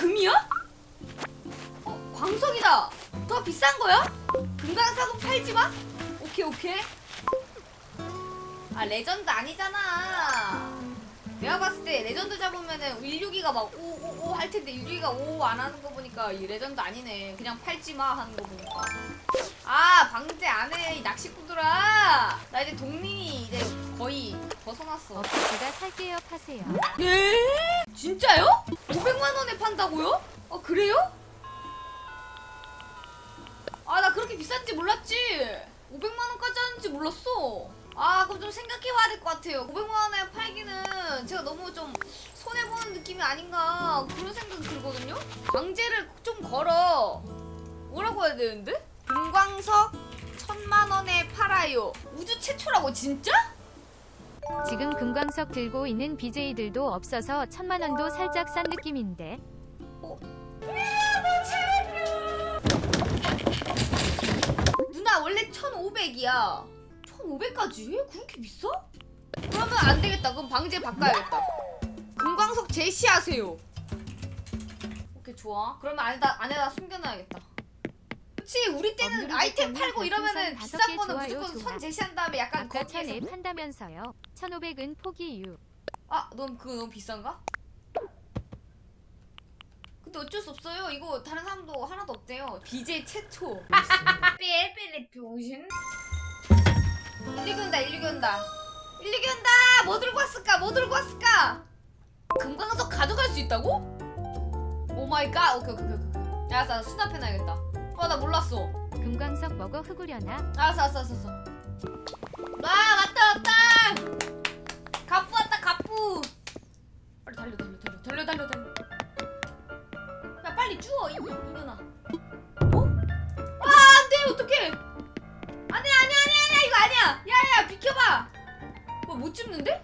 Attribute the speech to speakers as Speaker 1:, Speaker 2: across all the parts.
Speaker 1: 금이야? 어, 광석이다. 더 비싼 거야? 금강석은 팔지 마? 오케이, 오케이. 아, 레전드 아니잖아. 내가 봤을 때 레전드 잡으면은 162가 막 오 오 오 할 텐데 162가 오 안 하는 거 보니까 이 레전드 아니네. 그냥 팔지 마 하는 거 보니까. 아, 방제 안 해. 이 낚시꾼들아. 나 이제 동린이 이제 거의 벗어났어.
Speaker 2: 업체가 살게요 파세요.
Speaker 1: 예? 진짜요? 500만 원에 판다고요? 아 그래요? 아 나 그렇게 비싼지 몰랐지. 500만 원까지 하는지 몰랐어. 아 그럼 좀 생각해봐야 될 것 같아요. 500만 원에 팔기는 제가 너무 좀 손해 보는 느낌이 아닌가 그런 생각이 들거든요. 강제를 좀 걸어. 뭐라고 해야 되는데? 금광석 천만 원에 팔아요. 우주 최초라고 진짜?
Speaker 2: 지금 금광석 들고 있는 BJ들도 없어서 천만 원도 살짝 싼 느낌인데.
Speaker 1: 누나 원래 1,500이야. 1,500까지 해? 그렇게 비싸? 그러면 안 되겠다. 그럼 방제 바꿔야겠다. 금광석 제시하세요. 오케이 좋아. 그러면 안에다 안에다 숨겨놔야겠다. 그렇지 우리 때는 아이템 팔고 이러면은
Speaker 2: 다섯
Speaker 1: 비싼
Speaker 2: 개
Speaker 1: 거는
Speaker 2: 좋아요,
Speaker 1: 무조건
Speaker 2: 좋아.
Speaker 1: 선 제시한 다음에 약간
Speaker 2: 아까
Speaker 1: 거기에서
Speaker 2: 천에 판다면서요. 1500은 포기유.
Speaker 1: 아, 넌 그거 너무 비싼가? 근데 어쩔 수 없어요. 이거 다른 사람도 하나도 없대요. BJ 최초. 삐삐리 병신. 119 온다, 119 온다. 119 온다! 뭐 들고 왔을까? 뭐 들고 왔을까? 금강석 가져갈 수 있다고? 오 마이 갓. 오케이, 오케이, 오케이. 오케이. 알았어, 알았어. 수납해놔야겠다. 어, 나 몰랐어.
Speaker 2: 금광석 먹어 흑우려나?
Speaker 1: 알았어, 알았어, 알았어. 알았어. 와, 왔다, 왔다! 갑부 왔다, 갑부! 빨리 달려, 달려, 달려, 달려, 달려, 달려. 야, 빨리 주워, 이, 이년아. 못 줍는데?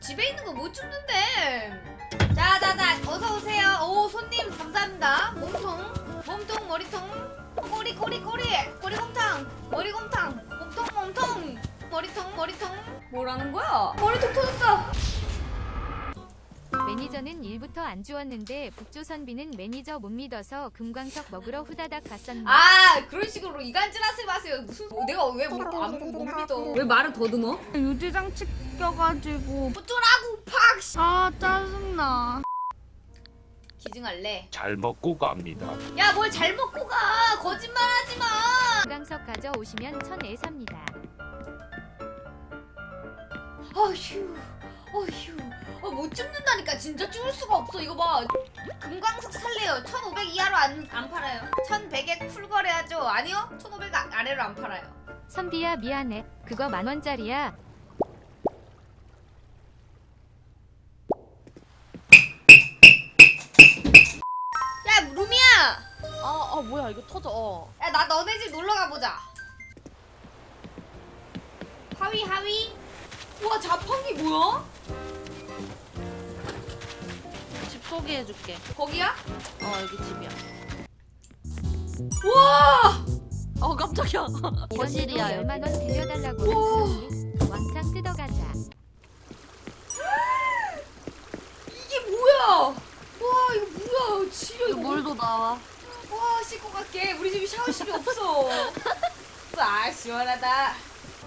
Speaker 1: 집에 있는 거못 줍는데! 자, 자, 자, 어서오세요. 오, 손님, 감사합니다. 몸통, 몸통, 머리통. 꼬리 꼬리 꼬리 꼬리곰탕 머리곰탕 몸통 몸통 머리통 머리통 뭐라는 거야? 머리통 터졌다
Speaker 2: 매니저는 일부터 안 주었는데 북조선비는 매니저 못 믿어서 금광석 먹으러 후다닥 갔었네.
Speaker 1: 아 그런 식으로 이간질 하지 마세요 무슨 뭐, 내가 왜못 믿어 왜 말을 더듬어?
Speaker 3: 유지장치 껴가지고
Speaker 1: 어쩌라고 팍 씨.
Speaker 3: 아 짜증나
Speaker 1: 기증할래
Speaker 4: 잘 먹고 갑니다.
Speaker 1: 야 뭘 잘 먹고 가 거짓말하지 마
Speaker 2: 금광석 가져오시면 천에 삽니다.
Speaker 1: 어휴 어, 못 줍는다니까 진짜 줄 수가 없어. 이거 봐. 금광석 살래요. 1500 이하로 안, 안 팔아요. 1100에 쿨 거래하죠. 아니요? 1500 아- 아래로 안 팔아요.
Speaker 2: 선비야 미안해. 그거 만 원짜리야.
Speaker 1: 야 루미야!
Speaker 3: 아, 아 뭐야. 이거 터져. 어.
Speaker 1: 야 나 너네 집 놀러 가보자. 하위 하위. 우와 자판기 뭐야?
Speaker 3: 집 소개해줄게.
Speaker 1: 거기야?
Speaker 3: 어 여기 집이야.
Speaker 1: 우와!
Speaker 3: 어 깜짝이야. 거실이야 여기
Speaker 2: 10만 원 빌려달라고
Speaker 1: 우와.
Speaker 2: 했더니 왕창 뜯어가자.
Speaker 1: 이게 뭐야? 와 이거 뭐야? 지려
Speaker 3: 이거 물도 나와?
Speaker 1: 와 씻고 갈게 우리 집이 샤워실이 없어. 아 시원하다.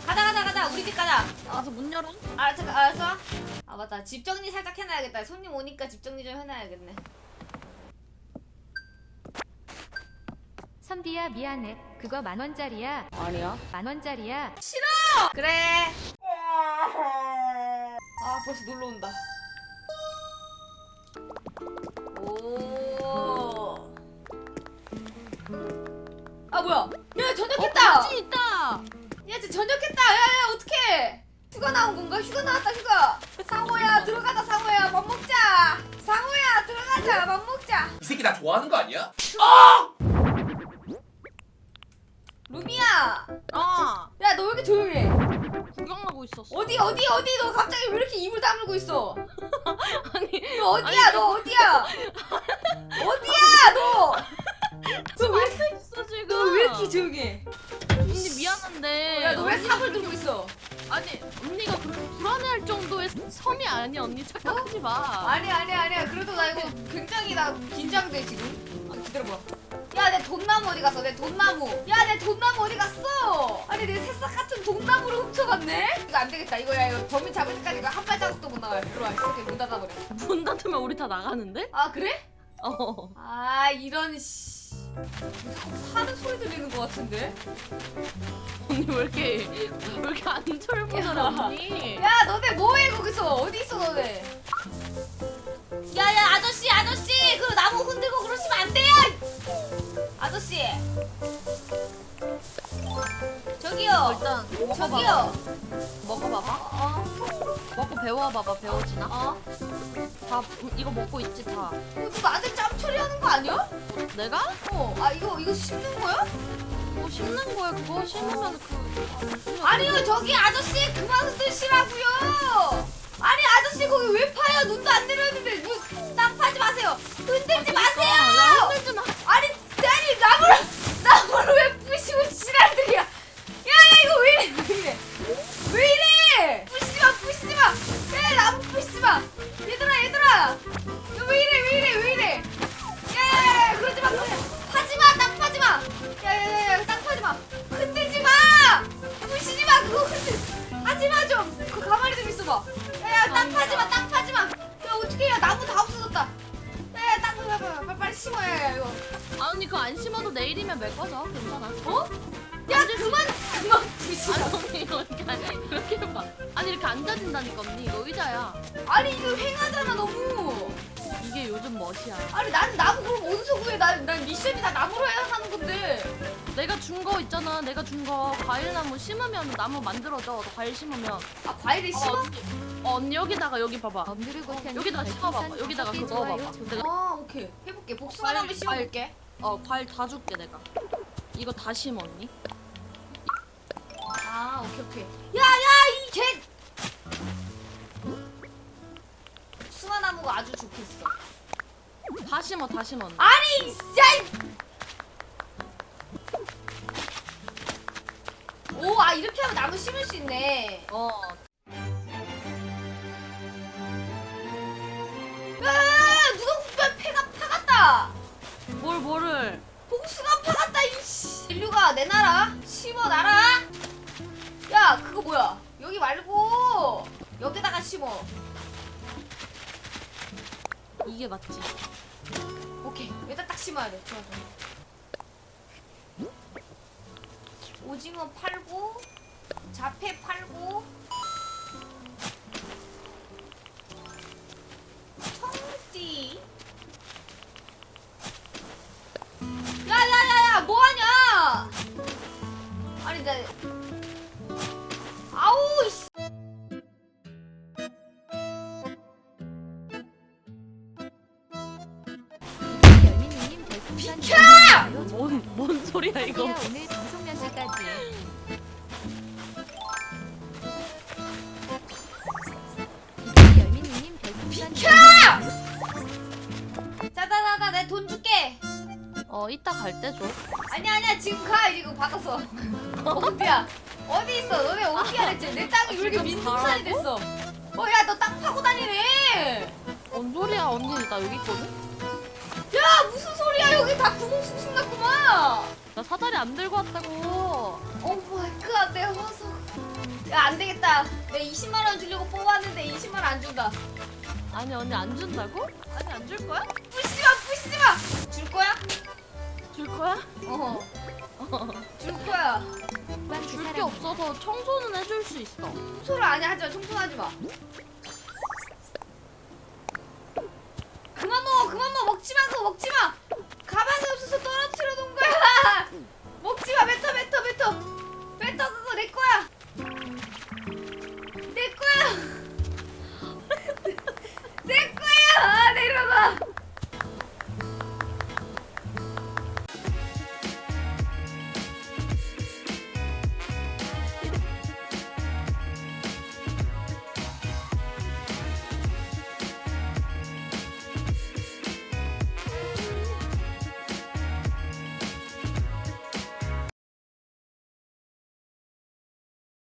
Speaker 1: 가자 가자 우리 집 가자
Speaker 3: 알아서 문 열어.
Speaker 1: 아 잠깐 알았어. 아 맞다. 집 정리 살짝 해놔야겠다. 손님 오니까 집 정리 좀 해놔야겠네.
Speaker 2: 선비야 미안해. 그거 만 원짜리야.
Speaker 3: 아니야.
Speaker 2: 만 원짜리야.
Speaker 1: 그래. 아 벌써 놀러 온다. 오 아 뭐야? 야 저녁 했다!
Speaker 3: 어, 있다
Speaker 1: 야, 저 저녁했다. 야, 야, 어떡해. 휴가 나온 건가? 휴가 나왔다, 휴가. 상호야, 들어가자, 상호야. 밥 먹자. 상호야, 들어가자. 밥 먹자.
Speaker 5: 이 새끼 나 좋아하는 거 아니야?
Speaker 1: 루미야.
Speaker 3: 어
Speaker 1: 야, 너 왜 이렇게 조용해?
Speaker 3: 구경하고 있었어
Speaker 1: 어디, 어디, 어디? 너 갑자기 왜 이렇게 입을 다물고 있어?
Speaker 3: 아니
Speaker 1: 너 어디야, 너 어디야? 어디야, 너?
Speaker 3: 앉아 있어 지금
Speaker 1: 너왜 이렇게 조용해?
Speaker 3: 언니 미안한데.
Speaker 1: 야, 너 왜 삽을 들고 있어?
Speaker 3: 아니 언니가 그렇게 불안해할 정도의 서 첨이 아니야. 언니 착각하지 마.
Speaker 1: 아니 아니 아니야. 그래도 나 이거 굉장히 나 긴장돼 지금. 아, 기다려봐. 야 내 돈나무 어디 갔어? 내 돈나무. 야 내 돈나무 어디 갔어? 아니 내 새싹 같은 돈나무를 훔쳐갔네? 이거 안 되겠다. 이거 야 이거 범인 잡을 때까지 이거 한 발자국도 못 나가요 일로 와. 이렇게 문 닫아버려.
Speaker 3: 문 닫으면 우리 다 나가는데?
Speaker 1: 아 그래?
Speaker 3: 어.
Speaker 1: 아 이런 씨 파는 소리 들리는 것 같은데
Speaker 3: 언니 왜 이렇게 왜 이렇게 안
Speaker 1: 야.
Speaker 3: 언니.
Speaker 1: 야 너네 뭐해 거기서 어디 있어 너네 야야 아저씨 아저씨 그 나무 흔들고 그러시면 안 돼요 아저씨 저기요
Speaker 3: 일단
Speaker 1: 저기요
Speaker 3: 먹어봐봐.
Speaker 1: 어?
Speaker 3: 먹고 배워봐봐 배워지나?
Speaker 1: 어?
Speaker 3: 다 음, 이거 먹고 있지 다.
Speaker 1: 이거 너 나한테 짬 처리하는 거 아니야?
Speaker 3: 내가?
Speaker 1: 어. 아 이거 이거 씹는 거야?
Speaker 3: 뭐 씹는 거야 그거 씹으면 그.
Speaker 1: 아니요 저기 아저씨 그만 흔드시라고요 아니 아저씨 거기 왜 파요 눈도 안 내렸는데 눈 딱 파지 마세요 흔들지
Speaker 3: 야
Speaker 1: 마세요
Speaker 3: 흔들지
Speaker 1: 봐 야야 땅 파지 마 땅 파지 마 야 어떻게 야 나무 다 없어졌다. 야야 땅 파지 마 빨리 빨리 심어 야야 이거.
Speaker 3: 아 언니 그거 안 심어도 내일이면 메꿔져 괜찮아.
Speaker 1: 어? 야 그만. 그만
Speaker 3: 아니
Speaker 1: 마
Speaker 3: 언니 이렇게 이렇게 해봐. 아니 이렇게 앉아진다니까 언니. 이거 의자야.
Speaker 1: 아니 이거 횡하잖아 너무
Speaker 3: 멋이야.
Speaker 1: 아니 난 나무 그럼 어디서 구해 난, 난 미션이 다 나무로 해야 하는 건데
Speaker 3: 내가 준 거 있잖아. 내가 준 거 과일나무 심으면 나무 만들어져. 너 과일 심으면.
Speaker 1: 아 과일을
Speaker 3: 어,
Speaker 1: 심어?
Speaker 3: 언니, 어, 언니 여기다가 여기 봐봐.
Speaker 2: 편
Speaker 3: 여기다가 심어봐봐. 여기다가 그거 넣어봐봐. 내가
Speaker 1: 아 오케이 해볼게 복숭아
Speaker 3: 과일,
Speaker 1: 나무 심어볼게
Speaker 3: 어 과일 다 줄게 내가. 이거 다 심어 언니.
Speaker 1: 아 오케이 오케이 야야 이 개 복숭아 나무가 아주 좋겠어
Speaker 3: 다 심어 다 심어 언니.
Speaker 1: 아니 진짜 오아 이렇게 하면 나무 심을 수 있네.
Speaker 3: 어.
Speaker 1: 야 누가 패가 파갔다.
Speaker 3: 뭘 뭐를?
Speaker 1: 복숭아 파갔다 이씨. 인류가 내놔라. 심어놔라. 야 그거 뭐야? 여기 말고 여기다가 심어.
Speaker 3: 이게 맞지?
Speaker 1: 오케이. 여기다 딱 심어야 돼. 좋아 좋아. 오징어 팔고 자페 팔고
Speaker 3: 뭔 소리야 이거?
Speaker 2: 오늘 방송 몇 시까지? 열민우님 별풍선
Speaker 1: 비켜! 자자자자 내 돈 줄게.
Speaker 3: 어 이따 갈 때 줘.
Speaker 1: 아니야 아니야 지금 가. 이거 받았어 어디야. 어디 있어? 너네 어디야 대체? 내 땅이 왜 이렇게
Speaker 3: 지금
Speaker 1: 민둥산이? 됐어? 어 야 너 땅 파고 다니네.
Speaker 3: 뭔 소리야 언니. 나 여기 있거든?
Speaker 1: 야 무슨 소리야? 여기 다 구멍 숭숭 났구만
Speaker 3: 나 사다리 안 들고 왔다고.
Speaker 1: 오 마이 갓, 내 화석. 야, 안 되겠다. 내 20만원 주려고 뽑았는데 20만원 안 준다.
Speaker 3: 아니 언니 안 준다고? 아니 안 줄 거야?
Speaker 1: 부시지 마, 부시지 마! 줄 거야?
Speaker 3: 줄 거야?
Speaker 1: 어, 줄 거야.
Speaker 2: 난
Speaker 3: 줄 게 없어서 청소는 해줄 수 있어.
Speaker 1: 청소를 아니 하지 마, 청소하지 마. 그만 먹어, 그만 먹어, 먹지 마, 그거 먹지 마!